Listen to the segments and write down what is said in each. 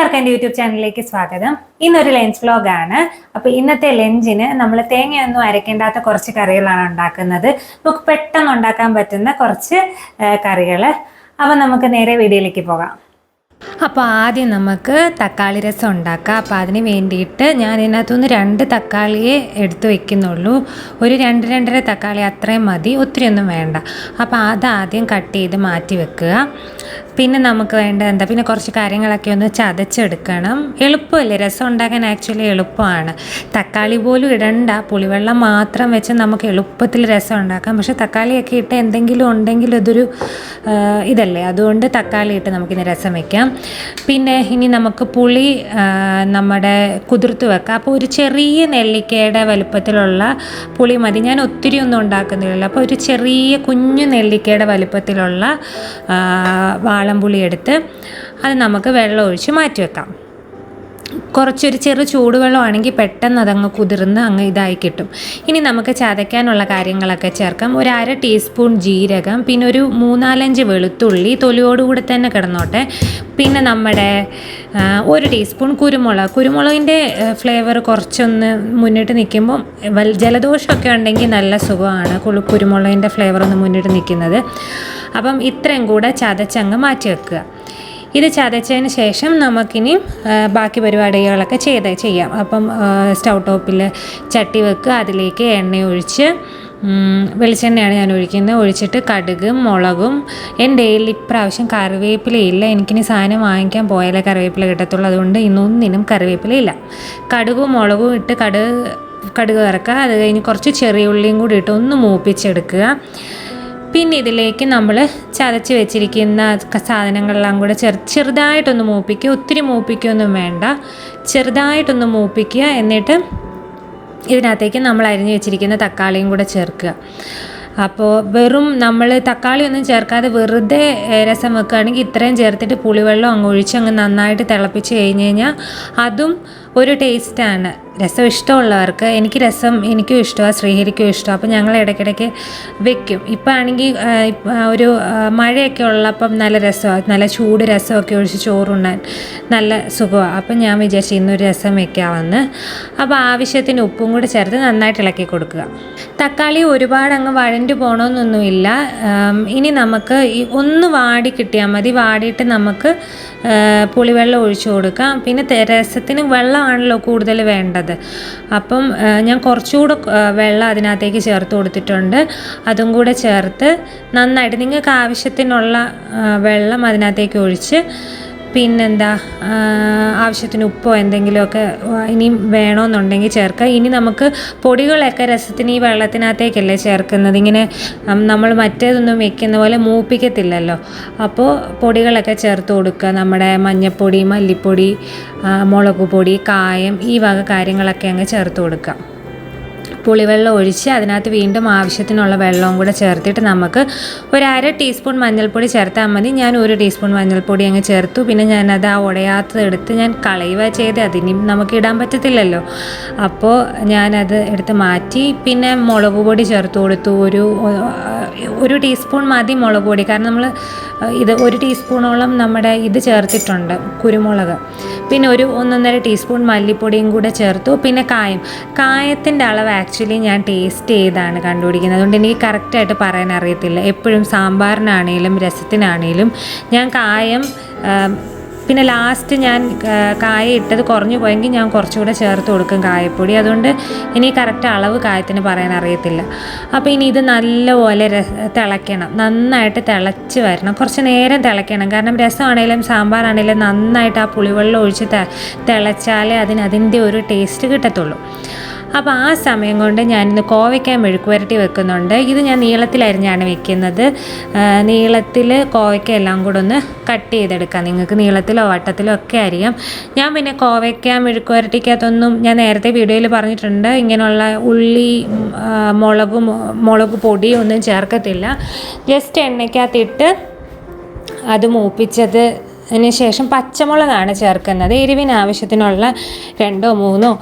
എല്ലാവർക്കും എന്റെ യൂട്യൂബ് ചാനലിലേക്ക് സ്വാഗതം. ഇന്നൊരു ലഞ്ച് വ്ലോഗ് ആണ്. അപ്പോൾ ഇന്നത്തെ ലഞ്ചിന് നമ്മൾ തേങ്ങയൊന്നും അരക്കേണ്ടാത്ത കുറച്ച് കറികളാണ് ഉണ്ടാക്കുന്നത്. നമുക്ക് പെട്ടെന്ന് ഉണ്ടാക്കാൻ പറ്റുന്ന കുറച്ച് കറികൾ അപ്പോൾ നമുക്ക് നേരെ വീഡിയോയിലേക്ക് പോകാം. അപ്പോൾ ആദ്യം നമുക്ക് തക്കാളി രസം ഉണ്ടാക്കാം. അപ്പോൾ അതിന് വേണ്ടിയിട്ട് ഞാൻ ഇതിനകത്തുനിന്ന് രണ്ട് തക്കാളിയെ എടുത്തു വെക്കുന്നുള്ളൂ. ഒരു രണ്ട് രണ്ടര തക്കാളി അത്രയും മതി. ഒത്തിരി ഒന്നും വേണ്ട അപ്പോൾ അതാദ്യം കട്ട് ചെയ്ത് മാറ്റി വെക്കുക. പിന്നെ നമുക്ക് വേണ്ട എന്താ പിന്നെ കുറച്ച് കാര്യങ്ങളൊക്കെ ഒന്ന് ചതച്ചെടുക്കണം. എളുപ്പമല്ലേ? രസം ഉണ്ടാക്കാൻ ആക്ച്വലി എളുപ്പമാണ്. തക്കാളി പോലും ഇടണ്ട. പുളിവെള്ളം മാത്രം വെച്ച് നമുക്ക് എളുപ്പത്തിൽ രസം ഉണ്ടാക്കാം പക്ഷേ തക്കാളിയൊക്കെ ഇട്ട് എന്തെങ്കിലും ഉണ്ടെങ്കിൽ ഇതൊരു ഇതല്ലേ? അതുകൊണ്ട് തക്കാളി ഇട്ട് നമുക്കിന്ന് രസം വെക്കാം. പിന്നെ ഇനി നമുക്ക് പുളി നമ്മുടെ കുതിർത്ത് വെക്കാം. അപ്പോൾ ഒരു ചെറിയ നെല്ലിക്കയുടെ വലുപ്പത്തിലുള്ള പുളി മതി. ഞാൻ ഒത്തിരി ഒന്നും ഉണ്ടാക്കുന്നില്ല അപ്പോൾ ഒരു ചെറിയ കുഞ്ഞു നെല്ലിക്കയുടെ വലുപ്പത്തിലുള്ള വാളംപുളി എടുത്ത് അത് നമുക്ക് വെള്ളം ഒഴിച്ച് മാറ്റി വെക്കാം. കുറച്ചൊരു ചെറു ചൂടുവെള്ളമാണെങ്കിൽ പെട്ടെന്ന് അതങ്ങ് കുതിർന്ന് അങ്ങ് ഇതായി കിട്ടും. ഇനി നമുക്ക് ചതയ്ക്കാനുള്ള കാര്യങ്ങളൊക്കെ ചേർക്കാം. ഒരു അര ടീസ്പൂൺ ജീരകം പിന്നെ ഒരു മൂന്നാലഞ്ച് വെളുത്തുള്ളി തൊലിയോടുകൂടി തന്നെ കിടന്നോട്ടെ. പിന്നെ നമ്മുടെ ഒരു ടീസ്പൂൺ കുരുമുളക്. കുരുമുളകിന്റെ ഫ്ലേവർ കുറച്ചൊന്ന് മുന്നിട്ട് നിൽക്കുമ്പോൾ വൽ ജലദോഷമൊക്കെ ഉണ്ടെങ്കിൽ നല്ല സുഖമാണ്. കുരുമുളകിന്റെ ഫ്ലേവർ ഒന്ന് മുന്നിട്ട് നിൽക്കുന്നത്. അപ്പം ഇത്രയും കൂടെ ചതച്ചങ്ങ് മാറ്റി വെക്കുക. ഇത് ചതച്ചതിന് ശേഷം നമുക്കിനി ബാക്കി പരിപാടികളൊക്കെ ചെയ്ത് ചെയ്യാം. അപ്പം സ്റ്റൗ ടോപ്പിൽ ചട്ടി വെക്കുക അതിലേക്ക് എണ്ണ ഒഴിച്ച് വെളിച്ചെണ്ണയാണ് ഞാൻ ഒഴിക്കുന്നത്. ഒഴിച്ചിട്ട് കടുകും മുളകും എന്റെ കയ്യിൽ ഇപ്രാവശ്യം കറിവേപ്പിലയില്ല എനിക്കിനി സാധനം വാങ്ങിക്കാൻ പോയാലേ കറിവേപ്പില കിട്ടത്തുള്ളൂ. അതുകൊണ്ട് ഇന്നൊന്നിനും കറിവേപ്പിലയില്ല കടുകും മുളകും ഇട്ട് കടുക് കടുക് ഇറക്കുക അത് കഴിഞ്ഞ് കുറച്ച് ചെറിയ ഉള്ളിയും കൂടി ഇട്ട് ഒന്ന് മൂപ്പിച്ചെടുക്കുക. പിന്നെ ഇതിലേക്ക് നമ്മൾ ചതച്ച് വെച്ചിരിക്കുന്ന സാധനങ്ങളെല്ലാം കൂടെ ചെറു ചെറുതായിട്ടൊന്ന് മൂപ്പിക്കുക. ഒത്തിരി മൂപ്പിക്കുകയൊന്നും വേണ്ട. ചെറുതായിട്ടൊന്ന് മൂപ്പിക്കുക. എന്നിട്ട് ഇതിനകത്തേക്ക് നമ്മൾ അരിഞ്ഞു വെച്ചിരിക്കുന്ന തക്കാളിയും കൂടെ ചേർക്കുക. അപ്പോൾ വെറും നമ്മൾ തക്കാളി ഒന്നും ചേർക്കാതെ വെറുതെ രസം വെക്കുകയാണെങ്കിൽ ഇത്രയും ചേർത്തിട്ട് പുളിവെള്ളം അങ്ങ് ഒഴിച്ച് അങ്ങ് നന്നായിട്ട് തിളപ്പിച്ച് കഴിഞ്ഞ് കഴിഞ്ഞാൽ അതും ഒരു ടേസ്റ്റാണ് രസം ഇഷ്ടമുള്ളവർക്ക് എനിക്ക് രസം എനിക്കും ഇഷ്ടമാണ് ശ്രീഹരിക്കും ഇഷ്ടമാണ് അപ്പോൾ ഞങ്ങൾ ഇടയ്ക്കിടയ്ക്ക് വെക്കും. ഇപ്പം ആണെങ്കിൽ ഒരു മഴയൊക്കെ ഉള്ളപ്പം നല്ല രസമാണ് നല്ല ചൂട് രസമൊക്കെ ഒഴിച്ച് ചോറുണ്ണാൻ നല്ല സുഖമാണ് അപ്പം ഞാൻ വിചാരിച്ചു ഇന്നൊരു രസം വെക്കാമെന്ന്. അപ്പോൾ ആവശ്യത്തിന് ഉപ്പും കൂടി ചേർത്ത് നന്നായിട്ട് ഇളക്കി കൊടുക്കുക. തക്കാളി ഒരുപാട് അങ്ങ് വഴണ്ടു പോകണമെന്നൊന്നുമില്ല ഇനി നമുക്ക് ഒന്ന് വാടി കിട്ടിയാൽ മതി. വാടിയിട്ട് നമുക്ക് പുളിവെള്ളം ഒഴിച്ചു കൊടുക്കാം. പിന്നെ രസത്തിന് രസത്തിന് വെള്ളമാണല്ലോ കൂടുതൽ വേണ്ടത്. അപ്പം ഞാൻ കുറച്ചുകൂടെ വെള്ളം അതിനകത്തേക്ക് ചേർത്ത് കൊടുത്തിട്ടുണ്ട്. അതും കൂടെ ചേർത്ത് നന്നായിട്ട് നിങ്ങൾക്ക് ആവശ്യത്തിനുള്ള വെള്ളം അതിനകത്തേക്ക് ഒഴിച്ച് പിന്നെന്താ ആവശ്യത്തിന് ഉപ്പോ എന്തെങ്കിലുമൊക്കെ ഇനിയും വേണമെന്നുണ്ടെങ്കിൽ ചേർക്കുക. ഇനി നമുക്ക് പൊടികളൊക്കെ രസത്തിന് ഈ വെള്ളത്തിനകത്തേക്കല്ലേ ചേർക്കുന്നത്? ഇങ്ങനെ നമ്മൾ മറ്റേതൊന്നും വെക്കുന്ന പോലെ മൂപ്പിക്കത്തില്ലല്ലോ. അപ്പോൾ പൊടികളൊക്കെ ചേർത്ത് കൊടുക്കുക. നമ്മുടെ മഞ്ഞൾപ്പൊടി മല്ലിപ്പൊടി മുളക് പൊടി കായം ഈ വക കാര്യങ്ങളൊക്കെ അങ്ങ് ചേർത്ത് കൊടുക്കുക. പുളിവെള്ളം ഒഴിച്ച് അതിനകത്ത് വീണ്ടും ആവശ്യത്തിനുള്ള വെള്ളവും കൂടെ ചേർത്തിട്ട് നമുക്ക് ഒരു അര ടീസ്പൂൺ മഞ്ഞൾപ്പൊടി ചേർത്താൽ മതി. ഞാൻ ഒരു ടീസ്പൂൺ മഞ്ഞൾപ്പൊടി അങ്ങ് ചേർത്തു. പിന്നെ ഞാനത് ആ ഉടയാത്തത് എടുത്ത് ഞാൻ കളയുക ചെയ്ത് അതിനി നമുക്ക് ഇടാൻ പറ്റത്തില്ലല്ലോ. അപ്പോൾ ഞാനത് എടുത്ത് മാറ്റി. പിന്നെ മുളക് പൊടി ചേർത്ത് കൊടുത്തു. ഒരു ഒരു ടീസ്പൂൺ മതി മുളക് പൊടി. കാരണം നമ്മൾ ഇത് ഒരു ടീസ്പൂണോളം നമ്മുടെ ഇത് ചേർത്തിട്ടുണ്ട് കുരുമുളക്. പിന്നെ ഒരു ഒന്നൊന്നര ടീസ്പൂൺ മല്ലിപ്പൊടിയും കൂടെ ചേർത്തു. പിന്നെ കായം. കായത്തിന്റെ അളവ് ആക്ച്വലി ഞാൻ ടേസ്റ്റ് ചെയ്താണ് കണ്ടുപിടിക്കുന്നത്. അതുകൊണ്ട് എനിക്ക് കറക്റ്റായിട്ട് പറയാൻ അറിയത്തില്ല. എപ്പോഴും സാമ്പാറിനാണേലും രസത്തിനാണേലും ഞാൻ കായം പിന്നെ ലാസ്റ്റ് ഞാൻ കായ ഇട്ടത് കുറഞ്ഞു പോയെങ്കിൽ ഞാൻ കുറച്ചുകൂടെ ചേർത്ത് കൊടുക്കും കായപ്പൊടി. അതുകൊണ്ട് ഇനി കറക്റ്റ് അളവ് കായത്തിന് പറയാൻ അറിയത്തില്ല. അപ്പോൾ ഇനി ഇത് നല്ലപോലെ തിളയ്ക്കണം. നന്നായിട്ട് തിളച്ച് വരണം. കുറച്ച് നേരം തിളയ്ക്കണം. കാരണം രസമാണേലും സാമ്പാറാണേലും നന്നായിട്ട് ആ പുളിവെള്ളം ഒഴിച്ച് തിളച്ചാലേ അതിന് അതിന്റെ ഒരു ടേസ്റ്റ് കിട്ടത്തുള്ളൂ. അപ്പോൾ ആ സമയം കൊണ്ട് ഞാനിന്ന് കോവയ്ക്കാൻ മെഴുക്ക് പുരട്ടി വെക്കുന്നുണ്ട്. ഇത് ഞാൻ നീളത്തിലരിഞ്ഞാണ് വെക്കുന്നത്. നീളത്തിൽ കോവയ്ക്ക എല്ലാം കൂടെ ഒന്ന് കട്ട് ചെയ്തെടുക്കാം. നിങ്ങൾക്ക് നീളത്തിലോ വട്ടത്തിലോ ഒക്കെ അറിയാം ഞാൻ പിന്നെ കോവയ്ക്ക മെഴുക്ക് പുരട്ടിക്കകത്തൊന്നും ഞാൻ നേരത്തെ വീഡിയോയിൽ പറഞ്ഞിട്ടുണ്ട്. ഇങ്ങനെയുള്ള ഉള്ളി മുളക് മുളക് പൊടി ഒന്നും ചേർക്കത്തില്ല. ജസ്റ്റ് എണ്ണയ്ക്കകത്തിട്ട് അത് മൂപ്പിച്ചത് അതിനുശേഷം പച്ചമുളകാണ് ചേർക്കുന്നത്. എരിവിന് ആവശ്യത്തിനുള്ള രണ്ടോ മൂന്നോ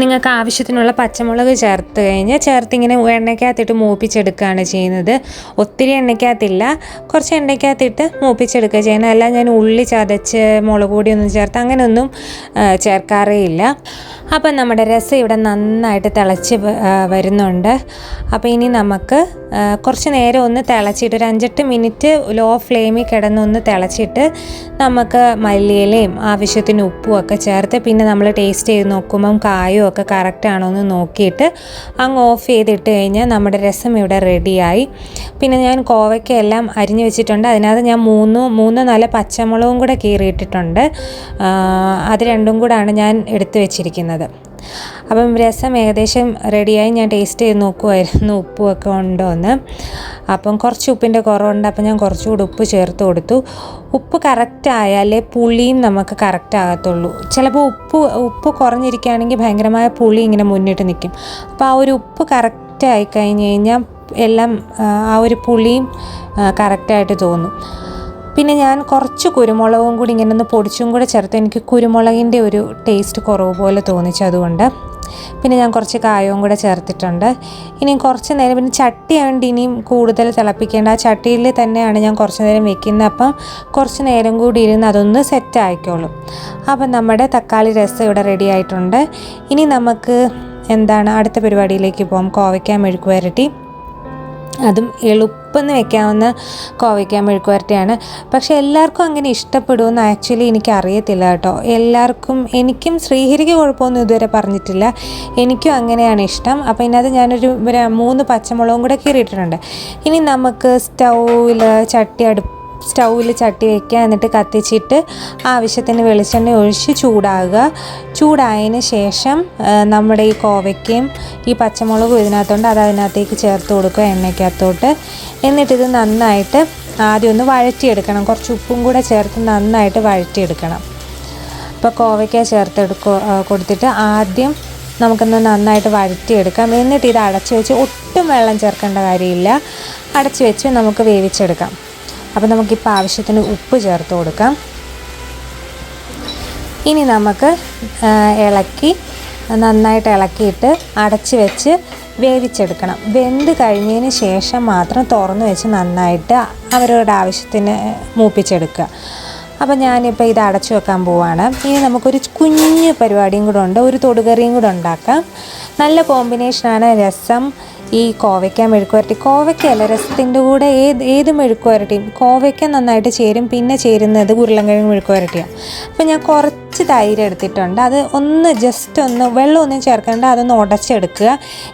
നിങ്ങൾക്ക് ആവശ്യത്തിനുള്ള പച്ചമുളക് ചേർത്ത് കഴിഞ്ഞ് ചേർത്ത് ഇങ്ങനെ എണ്ണയ്ക്കകത്തിട്ട് മൂപ്പിച്ചെടുക്കുകയാണ് ചെയ്യുന്നത്. ഒത്തിരി എണ്ണയ്ക്കകത്തില്ല കുറച്ച് എണ്ണയ്ക്കകത്തിട്ട് മൂപ്പിച്ചെടുക്കുക ചെയ്യുന്നത്. അല്ല ഞാൻ ഉള്ളി ചതച്ച് മുളക് പൊടിയൊന്നും ചേർത്ത് അങ്ങനെയൊന്നും ചേർക്കാറേ ഇല്ല. അപ്പം നമ്മുടെ രസം ഇവിടെ നന്നായിട്ട് തിളച്ച് വരുന്നുണ്ട്. അപ്പോൾ ഇനി നമുക്ക് കുറച്ച് നേരം ഒന്ന് തിളച്ചിട്ട് ഒരു അഞ്ചെട്ട് മിനിറ്റ് ലോ ഫ്ലെയിമിൽ കിടന്നൊന്ന് തിളച്ചിട്ട് നമുക്ക് മല്ലിയിലയും ആവശ്യത്തിന് ഉപ്പും ഒക്കെ ചേർത്ത് പിന്നെ നമ്മൾ ടേസ്റ്റ് ചെയ്ത് നോക്കുമ്പം കായും ഒക്കെ കറക്റ്റ് ആണോ എന്ന് നോക്കിയിട്ട് അങ്ങ് ഓഫ് ചെയ്തിട്ട് കഴിഞ്ഞാൽ നമ്മുടെ രസം ഇവിടെ റെഡിയായി പിന്നെ ഞാൻ കോവയ്ക്ക എല്ലാം അരിഞ്ഞു വെച്ചിട്ടുണ്ട്. അതിനകത്ത് ഞാൻ മൂന്ന് മൂന്ന് നല്ല പച്ചമുളകും കൂടെ കീറിയിട്ടിട്ടുണ്ട്. അത് രണ്ടും കൂടാണ് ഞാൻ എടുത്തു വെച്ചിരിക്കുന്നത്. അപ്പം രസം ഏകദേശം റെഡിയായി ഞാൻ ടേസ്റ്റ് ചെയ്ത് നോക്കുമായിരുന്നു ഉപ്പുമൊക്കെ ഉണ്ടോ എന്ന് അപ്പം കുറച്ച് ഉപ്പിന്റെ കുറവുണ്ട്. അപ്പം ഞാൻ കുറച്ചുകൂടി ഉപ്പ് ചേർത്ത് കൊടുത്തു. ഉപ്പ് കറക്റ്റ് ആയാലേ പുളിയും നമുക്ക് കറക്റ്റ് ആകത്തുള്ളൂ. ചിലപ്പോൾ ഉപ്പ് ഉപ്പ് കുറഞ്ഞിരിക്കുകയാണെങ്കിൽ ഭയങ്കരമായ പുളി ഇങ്ങനെ മുന്നിട്ട് നിൽക്കും. അപ്പോൾ ആ ഒരു ഉപ്പ് കറക്റ്റ് ആയി കഴിഞ്ഞ് കഴിഞ്ഞാൽ എല്ലാം ആ ഒരു പുളിയും കറക്റ്റായിട്ട് തോന്നും. പിന്നെ ഞാൻ കുറച്ച് കുരുമുളകും കൂടി ഇങ്ങനെ ഒന്ന് പൊടിച്ചും കൂടെ ചേർത്ത് എനിക്ക് കുരുമുളകിന്റെ ഒരു ടേസ്റ്റ് കുറവ് പോലെ തോന്നിച്ചു അതുകൊണ്ട്. പിന്നെ ഞാൻ കുറച്ച് കായവും കൂടെ ചേർത്തിട്ടുണ്ട്. ഇനിയും കുറച്ച് നേരം പിന്നെ ചട്ടി ആയതുകൊണ്ട് ഇനിയും കൂടുതൽ തിളപ്പിക്കേണ്ട. ആ ചട്ടിയിൽ തന്നെയാണ് ഞാൻ കുറച്ച് നേരം വെക്കുന്നത്. അപ്പം കുറച്ച് നേരം കൂടി ഇരുന്ന് അതൊന്ന് സെറ്റ് ആയിക്കോളും. അപ്പം നമ്മുടെ തക്കാളി രസം ഇവിടെ റെഡി ആയിട്ടുണ്ട്. ഇനി നമുക്ക് എന്താണ് അടുത്ത പരിപാടിയിലേക്ക് പോകാം. കോവയ്ക്കാൻ മെഴുക്ക് വരട്ടി അതും എളുപ്പമെന്ന് വെക്കാവുന്ന കോവയ്ക്ക മെഴുക്കുവരട്ടിയാണ്. പക്ഷേ എല്ലാവർക്കും അങ്ങനെ ഇഷ്ടപ്പെടുമെന്ന് ആക്ച്വലി എനിക്ക് അറിയത്തില്ല കേട്ടോ. എല്ലാവർക്കും എനിക്കും ശ്രീഹരിക്ക് കുഴപ്പമൊന്നും ഇതുവരെ പറഞ്ഞിട്ടില്ല. എനിക്കും അങ്ങനെയാണ് ഇഷ്ടം. അപ്പോൾ ഇതിനകത്ത് ഞാനൊരു മൂന്ന് പച്ചമുളകും കൂടെ കീറിയിട്ടിട്ടുണ്ട്. ഇനി നമുക്ക് സ്റ്റൗവിൽ ചട്ടി അടുപ്പ് സ്റ്റൗവിൽ ചട്ടി വയ്ക്കുക എന്നിട്ട് കത്തിച്ചിട്ട് ആവശ്യത്തിന് വെളിച്ചെണ്ണ ഒഴിച്ച് ചൂടാകുക. ചൂടായതിന് ശേഷം നമ്മുടെ ഈ കോവയ്ക്കയും ഈ പച്ചമുളകും ഇതിനകത്തുണ്ട് അത് അതിനകത്തേക്ക് ചേർത്ത് കൊടുക്കുക എണ്ണയ്ക്കകത്തോട്ട്. എന്നിട്ടിത് നന്നായിട്ട് ആദ്യം ഒന്ന് വഴറ്റിയെടുക്കണം. കുറച്ച് ഉപ്പും കൂടെ ചേർത്ത് നന്നായിട്ട് വഴറ്റിയെടുക്കണം. അപ്പോൾ കോവയ്ക്ക ചേർത്തെടുക്കോ കൊടുത്തിട്ട് ആദ്യം നമുക്കൊന്ന് നന്നായിട്ട് വഴറ്റിയെടുക്കാം. എന്നിട്ട് ഇത് അടച്ചു വെച്ച് ഒട്ടും വെള്ളം ചേർക്കേണ്ട കാര്യമില്ല. അടച്ചു വെച്ച് നമുക്ക് വേവിച്ചെടുക്കാം. അപ്പോൾ നമുക്കിപ്പോൾ ആവശ്യത്തിന് ഉപ്പ് ചേർത്ത് കൊടുക്കാം. ഇനി നമുക്ക് ഇളക്കി നന്നായിട്ട് ഇളക്കിയിട്ട് അടച്ച് വെച്ച് വേവിച്ചെടുക്കണം. വെന്ത് കഴിഞ്ഞതിന് ശേഷം മാത്രം തുറന്ന് വെച്ച് നന്നായിട്ട് അവരുടെ ആവശ്യത്തിന് മൂപ്പിച്ചെടുക്കുക. അപ്പോൾ ഞാനിപ്പോൾ ഇത് അടച്ചു വെക്കാൻ പോവാണ്. ഇനി നമുക്കൊരു കുഞ്ഞ് പരിപാടിയും കൂടെ ഉണ്ട്. ഒരു തൊടുകറിയും കൂടെ ഉണ്ടാക്കാം. നല്ല കോമ്പിനേഷനാണ് രസം. ഈ കോവയ്ക്ക മെഴുക്കുവരട്ടി. കോവയ്ക്കല്ല രസത്തിന്റെ കൂടെ ഏത് ഏത് മെഴുക്കുവരട്ടിയും. കോവയ്ക്ക നന്നായിട്ട് ചേരും പിന്നെ ചേരുന്നത് ഉരുളൻകിഴങ്ങ് മെഴുക്കുവരട്ടിയാണ് അപ്പോൾ ഞാൻ കുറച്ച് തൈര് എടുത്തിട്ടുണ്ട്. അത് ഒന്ന് ജസ്റ്റ് ഒന്ന് വെള്ളം വെള്ളമൊന്നും ചേർക്കേണ്ട അതൊന്ന് ഉടച്ചെടുക്കുക.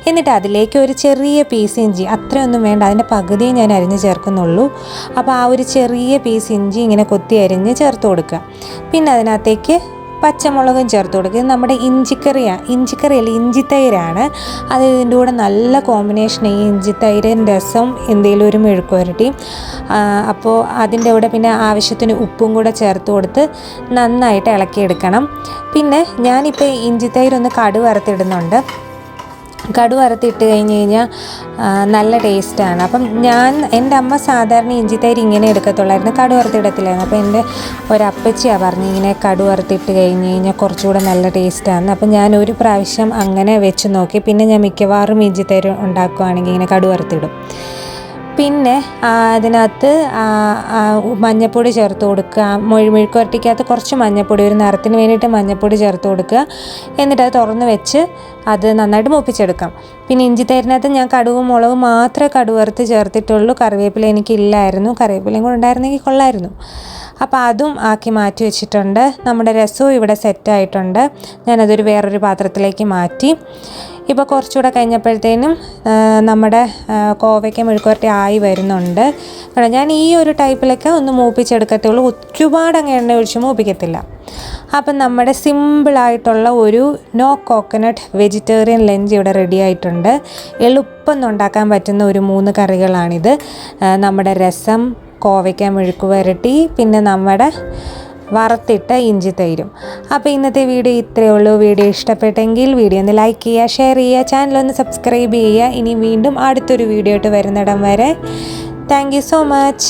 എന്നിട്ട് അതിലേക്ക് ഒരു ചെറിയ പീസ് ഇഞ്ചി അത്രയൊന്നും വേണ്ട. അതിന്റെ പകുതിയെ ഞാൻ അരിഞ്ഞ് ചേർക്കുന്നുള്ളൂ. അപ്പോൾ ആ ഒരു ചെറിയ പീസ് ഇഞ്ചി ഇങ്ങനെ കൊത്തി അരിഞ്ഞ് ചേർത്ത് കൊടുക്കുക. പിന്നെ അതിനകത്തേക്ക് പച്ചമുളകും ചേർത്ത് കൊടുക്കുക. നമ്മുടെ ഇഞ്ചിക്കറിയാണ് ഇഞ്ചിക്കറിയല്ല? ഇഞ്ചിത്തൈരാണ്. അത് ഇതിന്റെ കൂടെ നല്ല കോമ്പിനേഷൻ ഈ ഇഞ്ചിത്തൈരും രസം എന്തെങ്കിലും ഒരു മെഴുക്ക് വരട്ടി അപ്പോൾ അതിന്റെ കൂടെ പിന്നെ ആവശ്യത്തിന് ഉപ്പും കൂടെ ചേർത്ത് കൊടുത്ത് നന്നായിട്ട് ഇളക്കിയെടുക്കണം. പിന്നെ ഞാനിപ്പോൾ ഇഞ്ചിത്തൈരൊന്ന് കടു വറുത്തിടുന്നുണ്ട് കടു വറുത്തിട്ട് കഴിഞ്ഞ് കഴിഞ്ഞാൽ നല്ല ടേസ്റ്റാണ്. അപ്പം ഞാൻ എന്റെ അമ്മ സാധാരണ ഇഞ്ചിത്തൈര് ഇങ്ങനെ എടുക്കത്തുള്ളായിരുന്നു കടു വറുത്തിടത്തില്ലായിരുന്നു അപ്പോൾ എന്റെ ഒരപ്പച്ചിയാണ് പറഞ്ഞു ഇങ്ങനെ കടു വറുത്തിട്ട് കഴിഞ്ഞ് കഴിഞ്ഞാൽ കുറച്ചുകൂടെ നല്ല ടേസ്റ്റാണ് അപ്പം ഞാൻ ഒരു പ്രാവശ്യം അങ്ങനെ വെച്ച് നോക്കി. പിന്നെ ഞാൻ മിക്കവാറും ഇഞ്ചിത്തൈര് ഉണ്ടാക്കുവാണെങ്കിൽ ഇങ്ങനെ കടു വറുത്തിടും പിന്നെ അതിനകത്ത് മഞ്ഞപ്പൊടി ചേർത്ത് കൊടുക്കുക. മൊഴി മെഴുക്കുവരട്ടിക്കകത്ത് കുറച്ച് മഞ്ഞപ്പൊടി ഒരു നിറത്തിന് വേണ്ടിയിട്ട് മഞ്ഞപ്പൊടി ചേർത്ത് കൊടുക്കുക. എന്നിട്ട് അത് തുറന്ന് വെച്ച് അത് നന്നായിട്ട് മൂപ്പിച്ചെടുക്കാം. പിന്നെ ഇഞ്ചി തേരിനകത്ത് ഞാൻ കടുവും മുളകും മാത്രമേ കടുവറുത്ത് ചേർത്തിട്ടുള്ളൂ. കറിവേപ്പില എനിക്കില്ലായിരുന്നു. കറിവേപ്പിലയും കൂടെ ഉണ്ടായിരുന്നെങ്കിൽ കൊള്ളായിരുന്നു. അപ്പോൾ അതും ആക്കി മാറ്റി വെച്ചിട്ടുണ്ട്. നമ്മുടെ രസവും ഇവിടെ സെറ്റായിട്ടുണ്ട് ഞാനതൊരു വേറൊരു പാത്രത്തിലേക്ക് മാറ്റി. ഇപ്പോൾ കുറച്ചുകൂടെ കഴിഞ്ഞപ്പോഴത്തേനും നമ്മുടെ കോവയ്ക്ക മെഴുക്കുവരട്ടി ആയി വരുന്നുണ്ട്. കാരണം ഞാൻ ഈ ഒരു ടൈപ്പിലൊക്കെ ഒന്ന് മൂപ്പിച്ചെടുക്കത്തുള്ളൂ. ഒരുപാട് അങ്ങ് എണ്ണ ഒഴിച്ച് മൂപ്പിക്കത്തില്ല. അപ്പം നമ്മുടെ സിമ്പിളായിട്ടുള്ള ഒരു നോ കോക്കനട്ട് വെജിറ്റേറിയൻ ലഞ്ച് ഇവിടെ റെഡി ആയിട്ടുണ്ട്. എളുപ്പം ഉണ്ടാക്കാൻ പറ്റുന്ന ഒരു മൂന്ന് കറികളാണിത്. നമ്മുടെ രസം കോവയ്ക്ക മെഴുക്ക് വരട്ടി പിന്നെ നമ്മുടെ വറുത്തിട്ട ഇഞ്ചി തൈരും. അപ്പോൾ ഇന്നത്തെ വീഡിയോ ഇത്രയേ ഉള്ളൂ. വീഡിയോ ഇഷ്ടപ്പെട്ടെങ്കിൽ വീഡിയോ ഒന്ന് ലൈക്ക് ചെയ്യുക ഷെയർ ചെയ്യുക ചാനൽ ഒന്ന് സബ്സ്ക്രൈബ് ചെയ്യുക. ഇനി വീണ്ടും അടുത്തൊരു വീഡിയോ ആയിട്ട് വരുന്നിടം വരെ. Thank so much